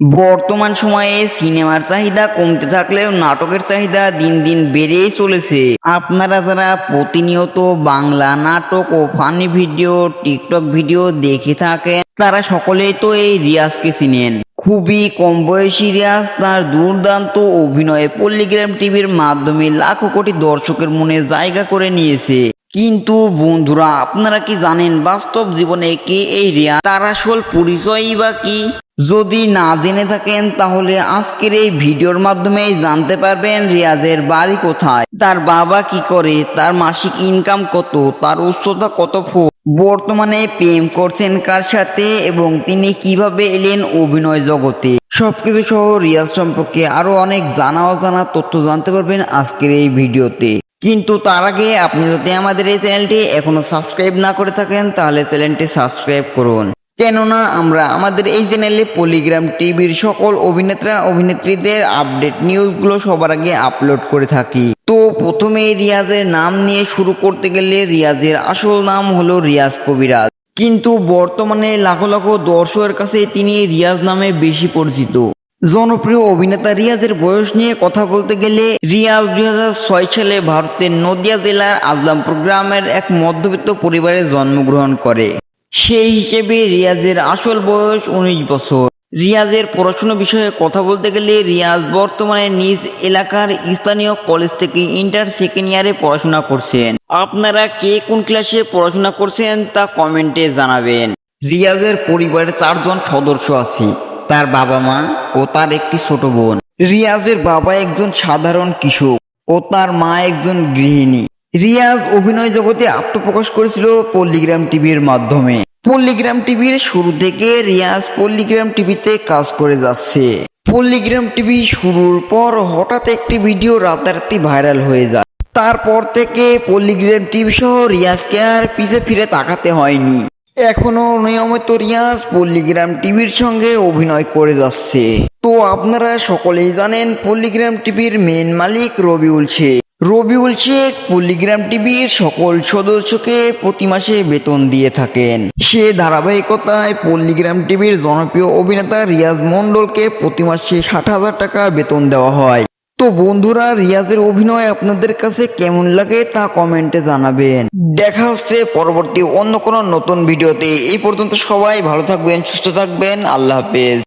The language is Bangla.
বর্তমান সময়ে সিনেমার চাহিদা কমতে থাকলেও নাটকের চাহিদা দিন দিন বেড়েই চলেছে। আপনারা যারা প্রতিনিয়ত বাংলা নাটক ও ফানি ভিডিও, টিকটক ভিডিও দেখে থাকেন, তারা সকলেই তো এই রিয়াজকে চিনেন। খুবই কম বয়সী রিয়াজ তার দুর্দান্ত অভিনয়ে পল্লীগ্রাম টিভির মাধ্যমে লাখো কোটি দর্শকের মনে জায়গা করে নিয়েছে। কিন্তু বন্ধুরা, আপনারা কি জানেন বাস্তব জীবনে কে এই রিয়া তার আসল পরিচয়ই বা কি? যদি না জেনে থাকেন, তাহলে আজকের এই ভিডিওর মাধ্যমে জানতে পারবেন রিয়াজের বাড়ি কোথায়, তার বাবা কি করে, তার মাসিক ইনকাম কত, তার উচ্চতা কত ফুট বর্তমানে প্রেম করছেন কার সাথে এবং তিনি কীভাবে এলেন অভিনয় জগতে। সবকিছু সহ রিয়াজ সম্পর্কে আরও অনেক জানা অজানা তথ্য জানতে পারবেন আজকের এই ভিডিওতে। কিন্তু তার আগে আপনি যদি আমাদের এই চ্যানেলটি এখনও সাবস্ক্রাইব না করে থাকেন, তাহলে চ্যানেলটি সাবস্ক্রাইব করুন। কেননা আমরা আমাদের এই চ্যানেলে পলিগ্রাম টিভির সকল অভিনেতা, অভিনেত্রীদের আপডেট নিউজগুলো সবার আগে আপলোড করে থাকি। তো প্রথমে রিয়াজের নাম নিয়ে শুরু করতে গেলে রিয়াজের আসল নাম হলো রিয়াজ কবিরাজ। কিন্তু বর্তমানে লাখো লাখো দর্শকের কাছে তিনি রিয়াজ নামে বেশি পরিচিত। জনপ্রিয় অভিনেতা রিয়াজের বয়স নিয়ে কথা বলতে গেলে রিয়াজ দুই হাজার ছয় সালে ভারতের নদিয়া জেলার আজলামপুর গ্রামের এক মধ্যবিত্ত পরিবারে জন্মগ্রহণ করে। সেই হিসেবে রিয়াজের আসল বয়স উনিশ বছর। রিয়াজের পড়াশোনা বিষয়ে কথা বলতে গেলে রিয়াজ বর্তমানে নিজ এলাকার স্থানীয় কলেজ থেকে ইন্টার সেকেন্ড ইয়ারে পড়াশোনা করছেন। আপনারা কে কোন ক্লাসে পড়াশোনা করছেন তা কমেন্টে জানাবেন। রিয়াজের পরিবারে চারজন সদস্য আছে, তার বাবা মা ও তার একটি ছোট বোন। রিয়াজের বাবা একজন সাধারণ কৃষক ও তার মা একজন গৃহিণী। রিয়াজ অভিনয় জগতে আত্মপ্রকাশ করেছিল পল্লিগ্রাম টিভির মাধ্যমে। পল্লীগ্রাম টিভির শুরু থেকে রিয়াজ পল্লীগ্রাম টিভিতে কাজ করে যাচ্ছে। পল্লীগ্রাম টিভি শুরুর পর হঠাৎ একটি ভিডিও রাতারাতি ভাইরাল হয়ে যায়। তারপর থেকে পল্লীগ্রাম টিভি সহ রিয়াজকে আর পিছে ফিরে তাকাতে হয়নি। এখনও নিয়মিত রিয়াজ পল্লীগ্রাম টিভির সঙ্গে অভিনয় করে যাচ্ছে। তো আপনারা সকলেই জানেন পল্লীগ্রাম টিভির মেন মালিক রবিউল শেখ। রবিউল শেখ পল্লীগ্রাম টিভির সকল সদস্যকে প্রতি মাসে বেতন দিয়ে থাকেন। সে ধারাবাহিকতায় পল্লীগ্রাম টিভির জনপ্রিয় অভিনেতা রিয়াজ মণ্ডলকে প্রতি মাসে ষাট হাজার টাকা বেতন দেওয়া হয়। তো বন্ধুরা, রিয়াজের অভিনয় আপনাদের কাছে কেমন লাগে তা কমেন্টে জানাবেন। দেখা হচ্ছে পরবর্তী অন্য কোনো নতুন ভিডিওতে। এই পর্যন্ত সবাই ভালো থাকবেন, সুস্থ থাকবেন। আল্লাহ হাফেজ।